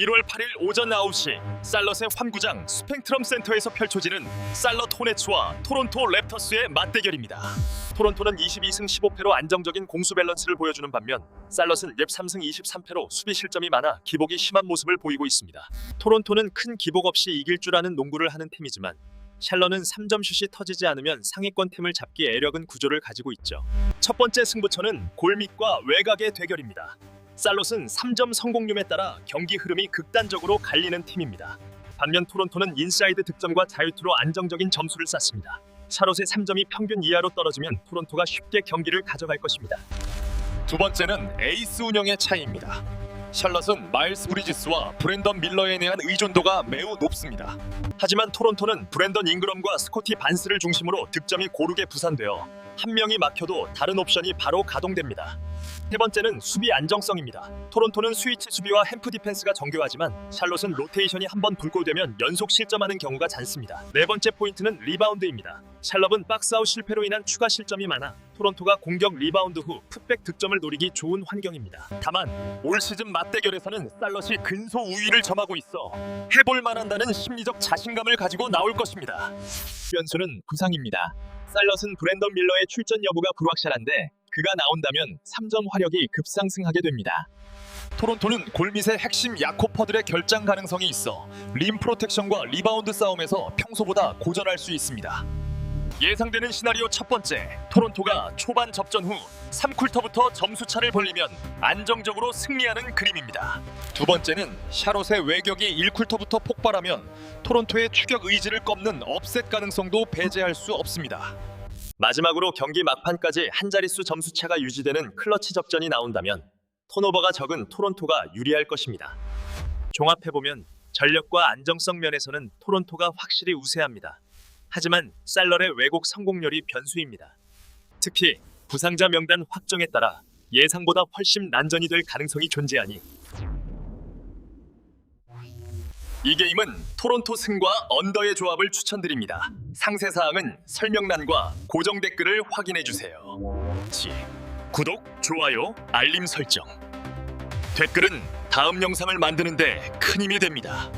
1월 8일 오전 9시 살럿의 환구장 스펙트럼 센터에서 펼쳐지는 살럿 호네츠와 토론토 랩터스의 맞대결입니다. 토론토는 22승 15패로 안정적인 공수 밸런스를 보여주는 반면 살럿은 랩 3승 23패로 수비 실점이 많아 기복이 심한 모습을 보이고 있습니다. 토론토는 큰 기복 없이 이길 줄 아는 농구를 하는 팀이지만 샬럿은 3점 슛이 터지지 않으면 상위권 팀을 잡기 애력은 구조를 가지고 있죠. 첫 번째 승부처는 골밑과 외곽의 대결입니다. 살롯은 3점 성공률에 따라 경기 흐름이 극단적으로 갈리는 팀입니다. 반면 토론토는 인사이드 득점과 자유투로 안정적인 점수를 쌌습니다. 샤롯의 3점이 평균 이하로 떨어지면 토론토가 쉽게 경기를 가져갈 것입니다. 두 번째는 에이스 운영의 차이입니다. 샬럿은 마일스 브리지스와 브랜던 밀러에 대한 의존도가 매우 높습니다. 하지만 토론토는 브랜던 잉그럼과 스코티 반스를 중심으로 득점이 고르게 부산되어 한 명이 막혀도 다른 옵션이 바로 가동됩니다. 세 번째는 수비 안정성입니다. 토론토는 스위치 수비와 햄프 디펜스가 정교하지만 샬롯은 로테이션이 한번 불고되면 연속 실점하는 경우가 잦습니다. 네 번째 포인트는 리바운드입니다. 샬럿은 박스아웃 실패로 인한 추가 실점이 많아 토론토가 공격 리바운드 후 풋백 득점을 노리기 좋은 환경입니다. 다만 올 시즌 맞대결에서는 살럿이 근소 우위를 점하고 있어 해볼 만한다는 심리적 자신감을 가지고 나올 것입니다. 변수는 부상입니다. 살럿은 브랜던 밀러의 출전 여부가 불확실한데 그가 나온다면 3점 화력이 급상승하게 됩니다. 토론토는 골밑의 핵심 야코퍼들의 결장 가능성이 있어 림 프로텍션과 리바운드 싸움에서 평소보다 고전할 수 있습니다. 예상되는 시나리오 첫 번째, 토론토가 초반 접전 후 3쿨터부터 점수 차를 벌리면 안정적으로 승리하는 그림입니다. 두 번째는 샤롯의 외격이 1쿨터부터 폭발하면 토론토의 추격 의지를 꺾는 업셋 가능성도 배제할 수 없습니다. 마지막으로 경기 막판까지 한 자릿수 점수 차가 유지되는 클러치 접전이 나온다면 턴오버가 적은 토론토가 유리할 것입니다. 종합해보면 전력과 안정성 면에서는 토론토가 확실히 우세합니다. 하지만 살럴의 왜곡 성공률이 변수입니다. 특히 부상자 명단 확정에 따라 예상보다 훨씬 난전이 될 가능성이 존재하니 이 게임은 토론토 승과 언더의 조합을 추천드립니다. 상세 사항은 설명란과 고정 댓글을 확인해 주세요. 지 구독, 좋아요, 알림 설정. 댓글은 다음 영상을 만드는데 큰 힘이 됩니다.